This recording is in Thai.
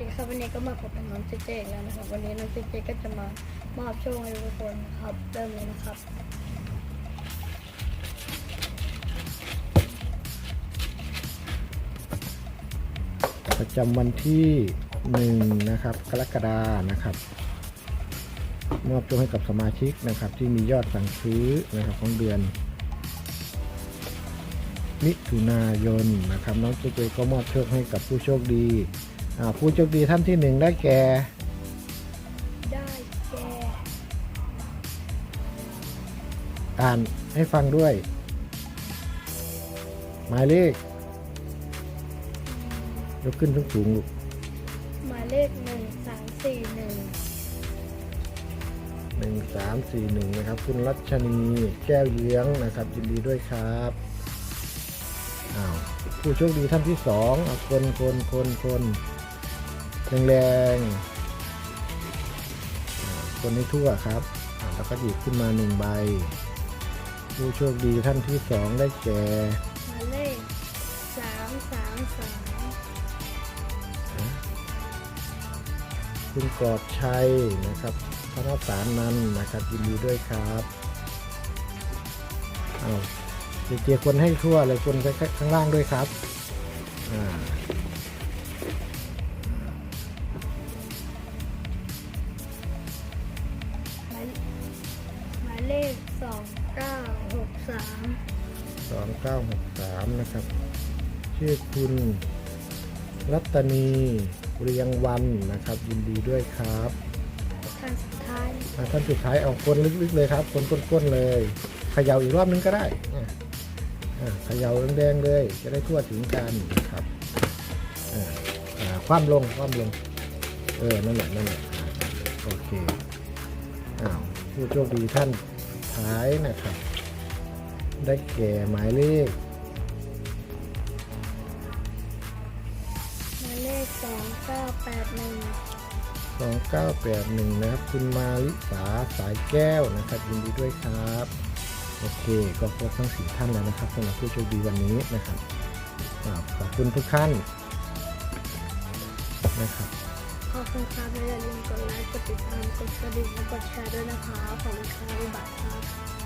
ดีครับวันนี้ก็มาพบกับน้องเจเจแล้วนะครับ วันนี้น้องเจเจก็จะมามอบโชคให้ทุกคนนะครับเริ่มเลยนะครับประจำวันที่หนึ่งนะครับ กรกฎานะครับ มอบโชคให้กับสมาชิกนะครับ ที่มียอดสั่งซื้อนะครับของเดือน มิถุนายนนะครับ น้องเจเจก็มอบโชคให้กับผู้โชคดี ผู้โชคดีท่านที่หนึ่งได้แก่ ได้แก่อ่านให้ฟังด้วย หมายเลข ยกขึ้นสูงๆลูกหมายเลขหนึ่งสามสี่หนึ่งหนึ่งสามสี่หนึ่งนะครับ คุณรัชนีแก้วเยื้องนะครับ ยินดีด้วยครับอ้าวผู้โชคดีท่านที่สองเอาคนคนคนคน แรงๆอ่าคนให้ทั่วครับอ่าแล้วก็หยิบขึ้นมาหนึ่งใบ ผู้โชคดีท่านที่สองได้แก่หมายเลขสามสามสามคุณกอดชัยนะครับพระนสารนันท์นะครับยินดีด้วยครับเอาเจเจคนให้ทั่วเลยคนไปข้างล่างด้วยครับ อ่า สองเก้าหกสามสองเก้าหกสามนะครับ ชื่อคุณรัตนีเรียงวันนะครับ ยินดีด้วยครับท่านสุดท้ายอ่าท่านสุดท้ายเอาคนลึกๆเลยครับ คนก้นๆเลยเขย่าอีกรอบนึงก็ได้อ่าอ่าเขย่าแดงๆเลย จะได้ทั่วถึงกันนะครับอ่าอ่าคว่ำลงคว่ำลง เออนั่นแหละนั่นแหละอ่าโอเคอ้าวผู้โชคดีท่านสุด ท้ายนะครับ ได้แก่หมายเลขหมายเลขสองเก้าแปดหนึ่ง2981 นะครับ คุณมาลิสาสายแก้วนะครับยินดีด้วยครับ โอเค ก็ครบทั้งสี่ท่านแล้วนะครับสำหรับผู้โชคดีวันนี้นะครับอ่าขอบคุณทุกท่านนะครับ ขอบคุณครับอย่าลืมกดไลค์กดติดตามกดกระดิ่งและกดแชร์ด้วยนะคะขอบคุณครับบ๊ายบายครับ